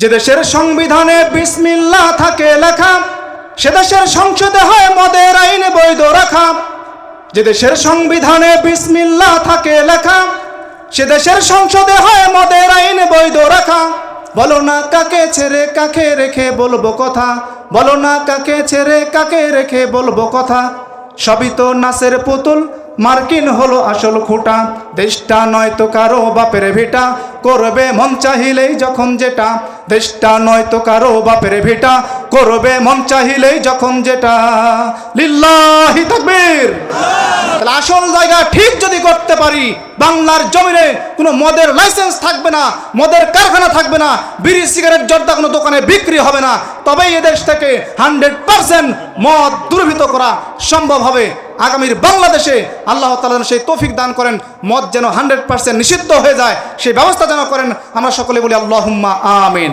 যে দেশের সংবিধানে বিসমিল্লাহ থাকে লেখা, সে দেশের সংসদে হয় মদের আইন বৈধ রাখা। যে দেশের সংবিধানে বিসমিল্লাহ থাকে লেখা, সে দেশের সংসদে হয় মদের আইন বৈধ রাখা। বলো না কাকে ছেড়ে কাকে রেখে বলব কথা, বলো না কাকে ছেড়ে কাকে রেখে বলব কথা। সবই তো নাচের পুতুল মার্কিন হলো আসল খুঁটা। দেশটা নয় তো কারও বাপের ভিটা। করবে মন চাহিলেই যখন যেটা। দেশটা নয় তো কারও বাপের ভিটা। করবে মন চাহিলেই যখন যেটা। লিল্লাহি তাকবীর। আসল জায়গা ঠিক যদি করতে পারি, বাংলার জমিনে কোনো মদের লাইসেন্স থাকবে না, মদের কারখানা থাকবে না, বিড়ি সিগারেট জর্দা কোনো দোকানে বিক্রি হবে না, তবেই এদেশ থেকে হান্ড্রেড পার্সেন্ট মদ দুর্বৃত করা সম্ভব হবে। আগামীর বাংলাদেশে আল্লাহ তালা সেই তৌফিক দান করেন, মদ যেন হান্ড্রেড পার্সেন্ট নিষিদ্ধ হয়ে যায়, সেই ব্যবস্থা যেন করেন, আমরা সকলে বলি আল্লাহুম্মা আমিন।